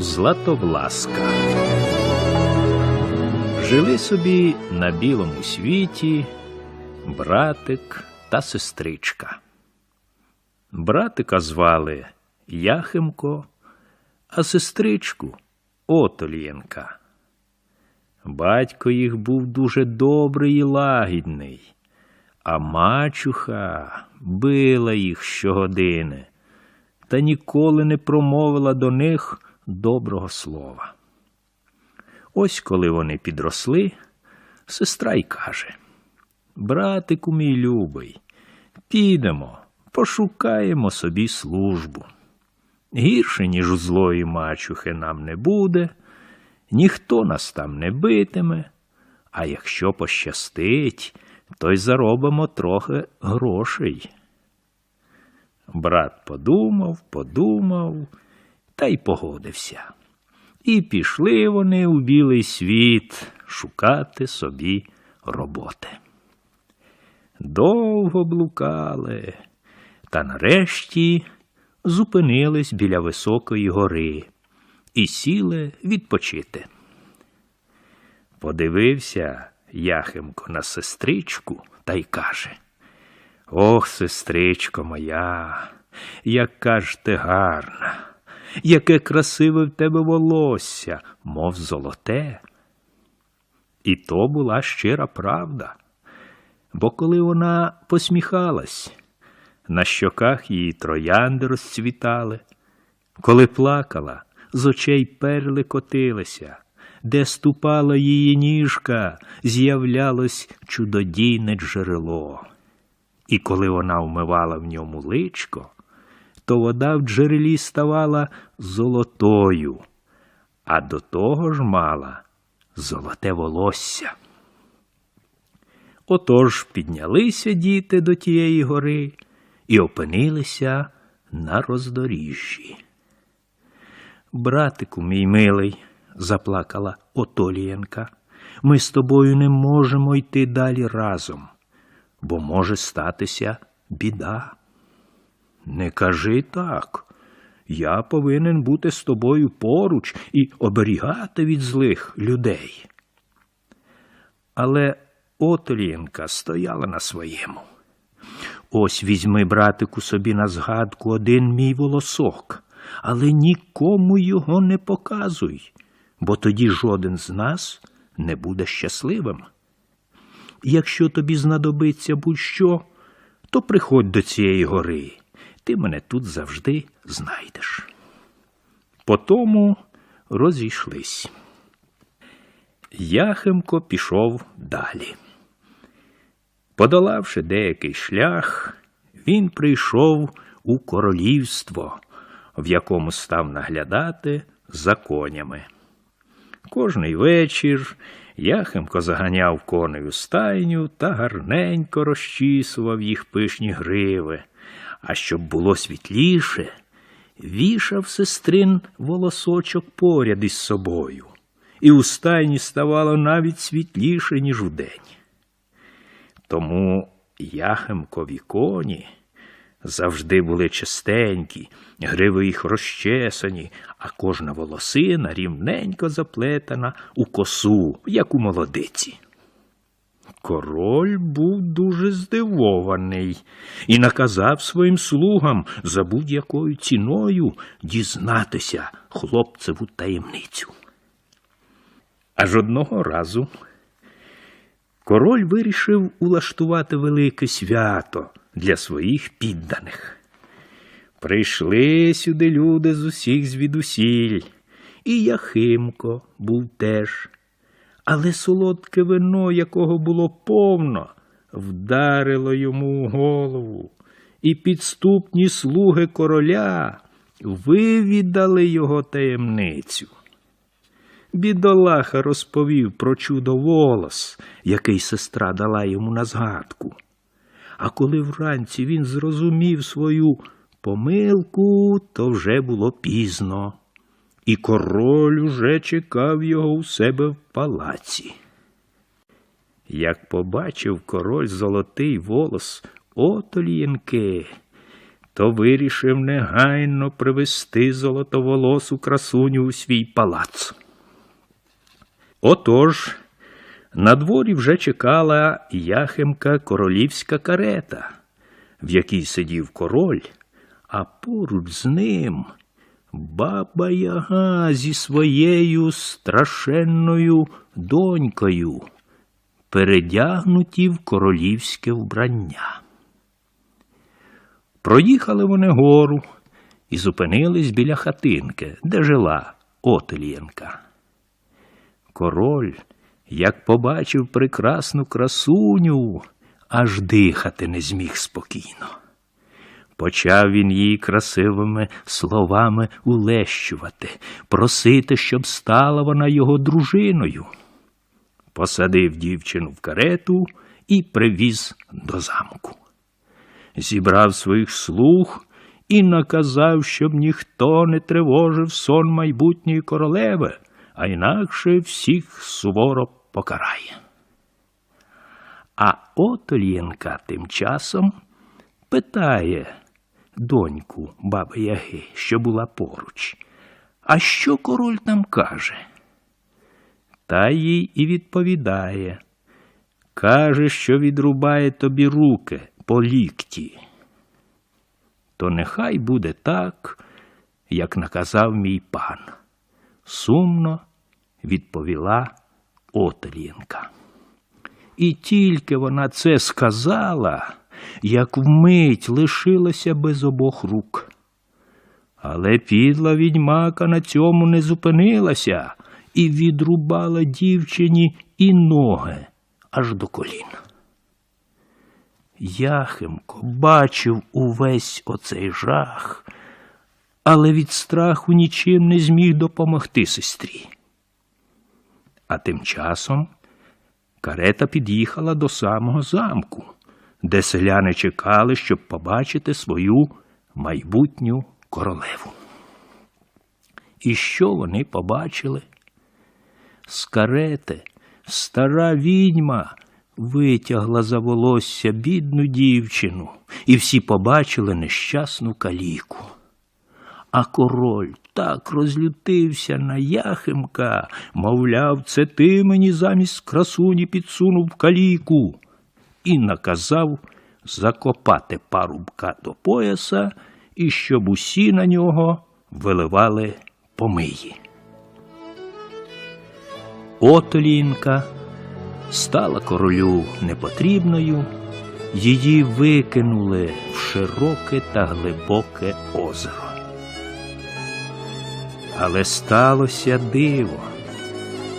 Златовласка. Жили собі на білому світі братик та сестричка. Братика звали Яхимко, а сестричку Отолієнка. Батько їх був дуже добрий і лагідний, а мачуха била їх щогодини та ніколи не промовила до них доброго слова. Ось коли вони підросли, сестра й каже Братику мій любий, підемо, пошукаємо собі службу. Гірше, ніж у злої мачухи, нам не буде, ніхто нас там не битиме, а якщо пощастить, то й заробимо трохи грошей. Брат подумав, подумав та й погодився. І пішли вони у білий світ шукати собі роботи. Довго блукали, та нарешті зупинились біля високої гори і сіли відпочити. Подивився Яхимко на сестричку та й каже Ох, сестричко моя, яка ж ти гарна, яке красиве в тебе волосся, мов золоте. І то була щира правда, бо коли вона посміхалась, на щоках її троянди розцвітали, коли плакала, з очей перли котилися, де ступала її ніжка, з'являлось чудодійне джерело. І коли вона вмивала в ньому личко, то вода в джерелі ставала золотою, а до того ж мала золоте волосся. Отож піднялися діти до тієї гори і опинилися на роздоріжжі. Братику, мій милий, заплакала Отолієнка, ми з тобою не можемо йти далі разом, бо може статися біда. Не кажи так. Я повинен бути з тобою поруч і оберігати від злих людей. Але Отолієнка стояла на своєму. Ось візьми, братику, собі на згадку один мій волосок, але нікому його не показуй, бо тоді жоден з нас не буде щасливим. Якщо тобі знадобиться будь-що, то приходь до цієї гори, ти мене тут завжди знайдеш. Потому розійшлись. Яхимко пішов далі. Подолавши деякий шлях, він прийшов у королівство, в якому став наглядати за конями. Кожний вечір Яхимко заганяв коней у стайню та гарненько розчісував їх пишні гриви, а щоб було світліше, вішав сестрин волосочок поряд із собою, і у стайні ставало навіть світліше, ніж удень. Тому Яхимкові коні завжди були чистенькі, гриви їх розчесані, а кожна волосина рівненько заплетена у косу, як у молодиці. Король був дуже здивований і наказав своїм слугам за будь-якою ціною дізнатися хлопцеву таємницю. Аж одного разу король вирішив улаштувати велике свято для своїх підданих. Прийшли сюди люди з усіх звідусіль, і Яхимко був теж. Але солодке вино, якого було повно, вдарило йому в голову, і підступні слуги короля вивідали його таємницю. Бідолаха розповів про чудо волос, який сестра дала йому на згадку. А коли вранці він зрозумів свою помилку, то вже було пізно, і король уже чекав його у себе в палаці. Як побачив король золотий волос отолієнки, то вирішив негайно привести золотоволосу красуню у свій палац. Отож, на дворі вже чекала яхемка королівська карета, в якій сидів король, а поруч з ним баба Яга зі своєю страшенною донькою, передягнуті в королівське вбрання. Проїхали вони гору і зупинились біля хатинки, де жила Отелєнка. Король, як побачив прекрасну красуню, аж дихати не зміг спокійно. Почав він її красивими словами улещувати, просити, щоб стала вона його дружиною. Посадив дівчину в карету і привіз до замку. Зібрав своїх слуг і наказав, щоб ніхто не тривожив сон майбутньої королеви, а інакше всіх суворо покарає. А Отолєнка тим часом питає доньку баби Яги, що була поруч. А що король там каже? Та їй і відповідає. Каже, що відрубає тобі руки по лікті. То нехай буде так, як наказав мій пан. Сумно відповіла Отелінка. І тільки вона це сказала, як вмить лишилася без обох рук. Але підла відьмака на цьому не зупинилася і відрубала дівчині і ноги аж до колін. Яхимко бачив увесь оцей жах, але від страху нічим не зміг допомогти сестрі. А тим часом карета під'їхала до самого замку, де селяни чекали, щоб побачити свою майбутню королеву. І що вони побачили? З карети стара відьма витягла за волосся бідну дівчину, і всі побачили нещасну каліку. А король так розлютився на Яхимка, мовляв, це ти мені замість красуні підсунув каліку, і наказав закопати парубка до пояса і щоб усі на нього виливали помиї. Отолінка стала королю непотрібною, її викинули в широке та глибоке озеро. Але сталося диво,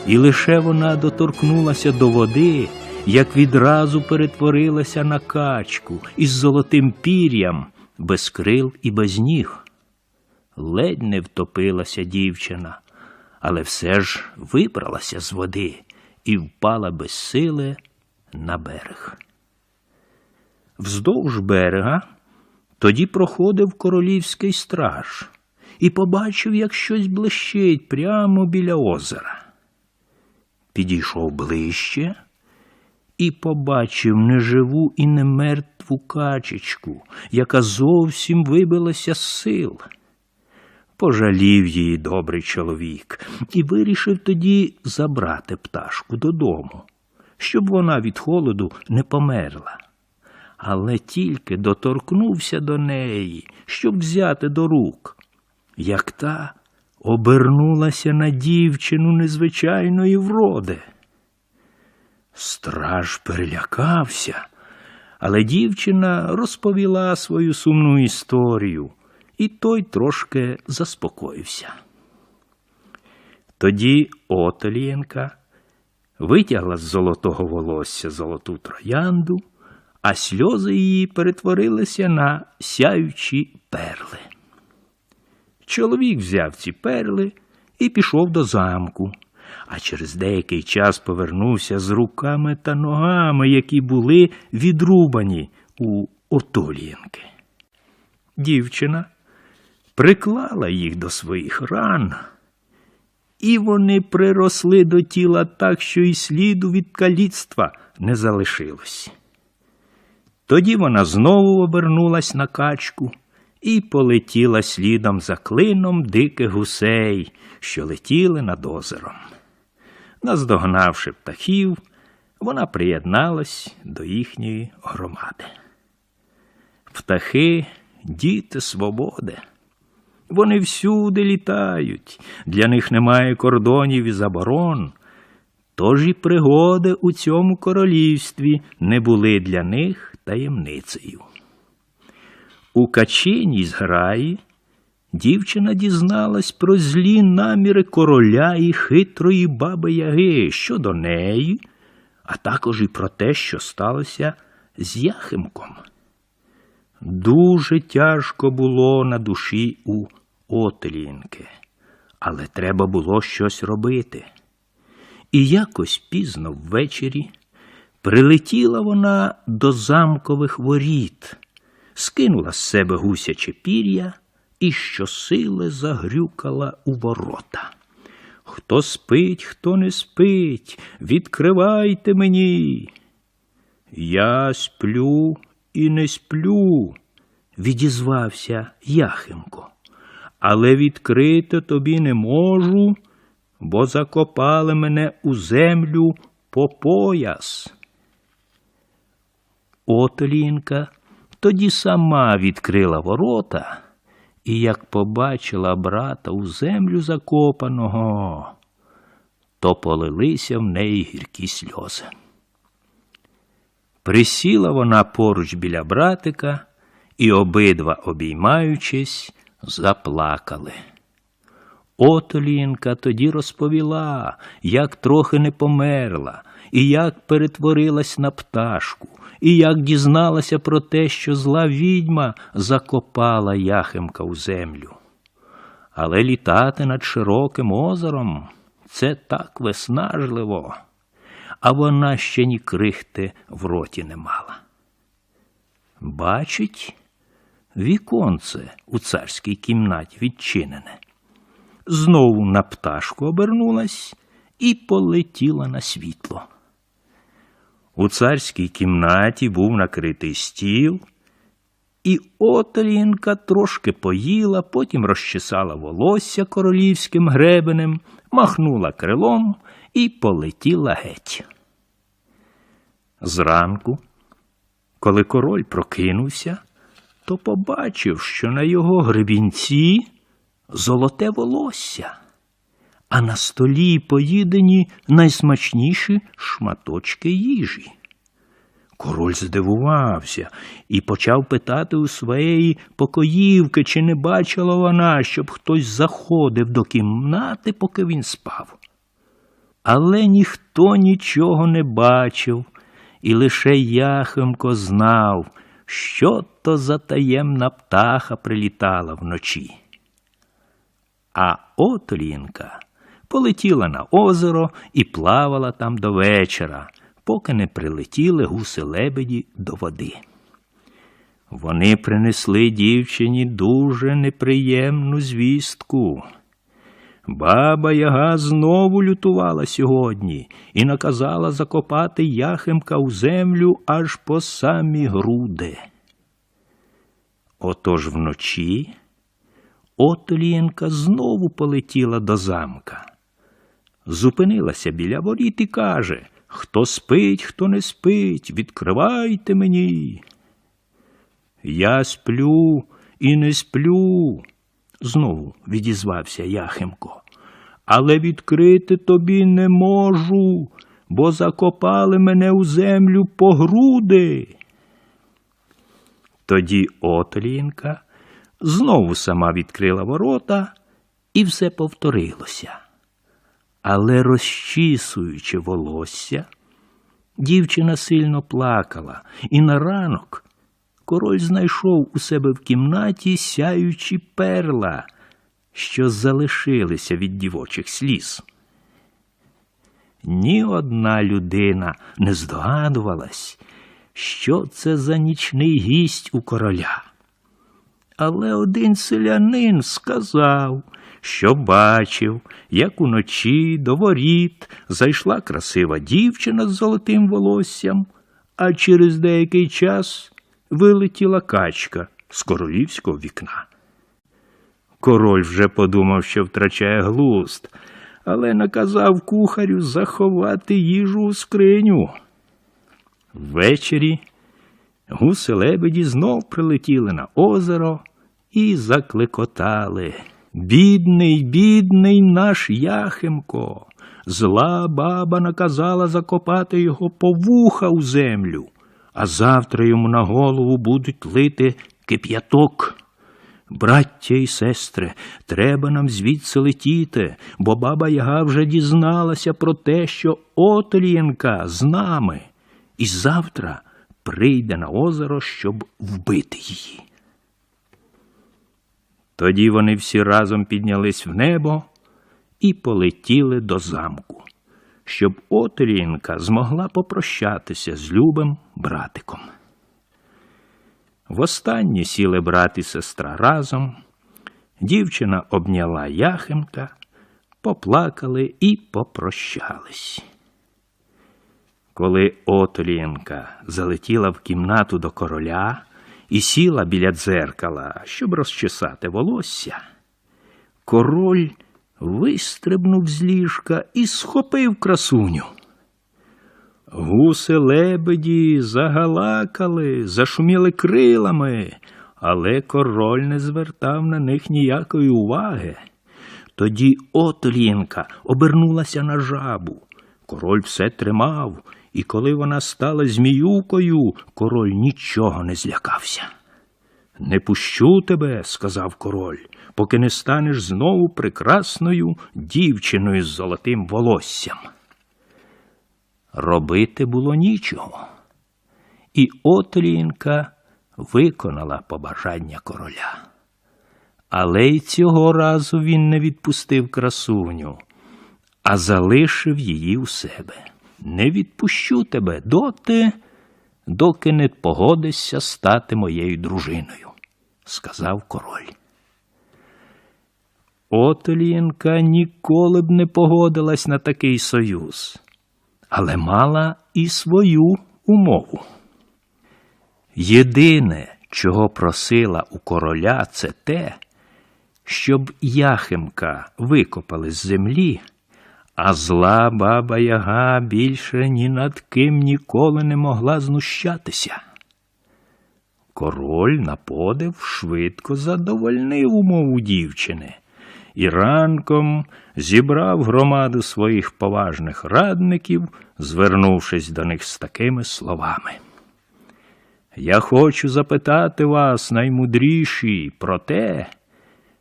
і лише вона доторкнулася до води, як відразу перетворилася на качку із золотим пір'ям, без крил і без ніг. Ледь не втопилася дівчина, але все ж вибралася з води і впала без сили на берег. Вздовж берега тоді проходив королівський страж і побачив, як щось блищить прямо біля озера. Підійшов ближче і побачив неживу і немертву качечку, яка зовсім вибилася з сил. Пожалів її добрий чоловік і вирішив тоді забрати пташку додому, щоб вона від холоду не померла. Але тільки доторкнувся до неї, щоб взяти до рук, як та обернулася на дівчину незвичайної вроди. Страж перелякався, але дівчина розповіла свою сумну історію і той трошки заспокоївся. Тоді Отелієнка витягла з золотого волосся золоту троянду, а сльози її перетворилися на сяючі перли. Чоловік взяв ці перли і пішов до замку, а через деякий час повернувся з руками та ногами, які були відрубані у Отолієнки. Дівчина приклала їх до своїх ран, і вони приросли до тіла так, що і сліду від каліцтва не залишилось. Тоді вона знову обернулась на качку і полетіла слідом за клином диких гусей, що летіли над озером. Наздогнавши птахів, вона приєдналась до їхньої громади. Птахи діти свободи. Вони всюди літають, для них немає кордонів і заборон. Тож і пригоди у цьому королівстві не були для них таємницею. У качиній зграї дівчина дізналась про злі наміри короля і хитрої баби Яги щодо неї, а також і про те, що сталося з Яхимком. Дуже тяжко було на душі у Отелінки, але треба було щось робити. І якось пізно ввечері прилетіла вона до замкових воріт, скинула з себе гусяче пір'я і щосили загрюкала у ворота. Хто спить, хто не спить, відкривайте мені. Я сплю і не сплю, відізвався Яхимко. Але відкрити тобі не можу, бо закопали мене у землю по пояс. Отолінка тоді сама відкрила ворота і, як побачила брата у землю закопаного, то полилися в неї гіркі сльози. Присіла вона поруч біля братика і, обидва обіймаючись, заплакали. Отолінка тоді розповіла, як трохи не померла, і як перетворилась на пташку, і як дізналася про те, що зла відьма закопала Яхимка у землю. Але літати над широким озером це так виснажливо, а вона ще ні крихти в роті не мала. Бачить, віконце у царській кімнаті відчинене. Знову на пташку обернулась і полетіла на світло. У царській кімнаті був накритий стіл, і Отолінка трошки поїла, потім розчесала волосся королівським гребенем, махнула крилом і полетіла геть. Зранку, коли король прокинувся, то побачив, що на його гребінці золоте волосся, а на столі поїдені найсмачніші шматочки їжі. Король здивувався і почав питати у своєї покоївки, чи не бачила вона, щоб хтось заходив до кімнати, поки він спав. Але ніхто нічого не бачив, і лише Яхимко знав, що то за таємна птаха прилітала вночі. А Отолінка полетіла на озеро і плавала там до вечора, поки не прилетіли гуси лебеді до води. Вони принесли дівчині дуже неприємну звістку. Баба Яга знову лютувала сьогодні і наказала закопати Яхимка у землю аж по самі груди. Отож вночі Отолієнка знову полетіла до замка. Зупинилася біля воріт і каже Хто спить, хто не спить, відкривайте мені. Я сплю і не сплю, знову відізвався Яхимко. Але відкрити тобі не можу, бо закопали мене у землю по груди. Тоді Отолінка знову сама відкрила ворота, і все повторилося. Але, розчісуючи волосся, дівчина сильно плакала, і на ранок король знайшов у себе в кімнаті сяючі перла, що залишилися від дівочих сліз. Ні одна людина не здогадувалась, що це за нічний гість у короля. Але один селянин сказав, що бачив, як уночі до воріт зайшла красива дівчина з золотим волоссям, а через деякий час вилетіла качка з королівського вікна. Король вже подумав, що втрачає глузд, але наказав кухарю заховати їжу у скриню. Ввечері гуси лебеді знов прилетіли на озеро і закликотали. Бідний, бідний наш Яхимко. Зла баба наказала закопати його по вуха у землю, а завтра йому на голову будуть лити кип'яток. Браття і сестри, треба нам звідси летіти, бо баба Яга вже дізналася про те, що Отолієнка з нами, і завтра прийде на озеро, щоб вбити її. Тоді вони всі разом піднялись в небо і полетіли до замку, щоб Отолієнка змогла попрощатися з любим братиком. Востаннє сіли брат і сестра разом. Дівчина обняла Яхимка, поплакали і попрощались. Коли Отолієнка залетіла в кімнату до короля і сіла біля дзеркала, щоб розчесати волосся, король вистрибнув з ліжка і схопив красуню. Гуси лебеді загалакали, зашуміли крилами, але король не звертав на них ніякої уваги. Тоді Отолінка обернулася на жабу. Король все тримав, і коли вона стала зміюкою, король нічого не злякався. Не пущу тебе, сказав король, поки не станеш знову прекрасною дівчиною з золотим волоссям. Робити було нічого, і Отлінка виконала побажання короля. Але й цього разу він не відпустив красуню, а залишив її у себе. Не відпущу тебе доти, доки не погодишся стати моєю дружиною, сказав король. Отолієнка ніколи б не погодилась на такий союз але мала і свою умову. Єдине, чого просила у короля, це те, щоб Яхимка викопали з землі, а зла баба Яга більше ні над ким ніколи не могла знущатися. Король на подив швидко задовольнив умову дівчини і ранком зібрав громаду своїх поважних радників, звернувшись до них з такими словами. Я хочу запитати вас, наймудріші, про те,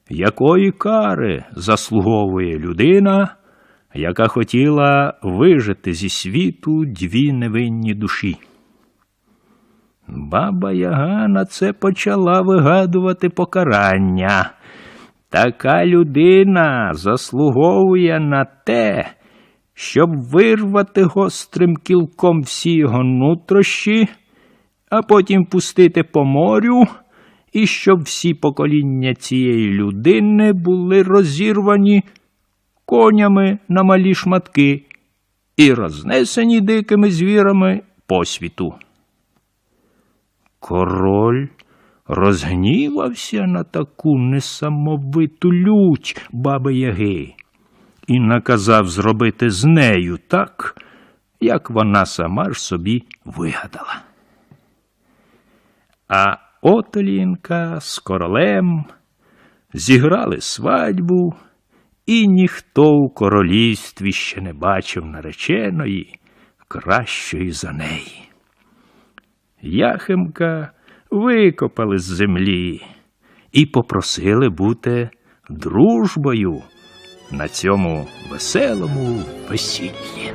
якої кари заслуговує людина, яка хотіла вижити зі світу дві невинні душі. Баба Яга на це почала вигадувати покарання. Така людина заслуговує на те, щоб вирвати гострим кілком всі його нутрощі, а потім пустити по морю, і щоб всі покоління цієї людини були розірвані конями на малі шматки і рознесені дикими звірами по світу. Король розгнівався на таку несамовиту лють баби Яги і наказав зробити з нею так, як вона сама ж собі вигадала. А Отолінка з королем зіграли свадьбу, і ніхто у королівстві ще не бачив нареченої кращої за неї. Яхимка викопали з землі і попросили бути дружбою на цьому веселому весіллі.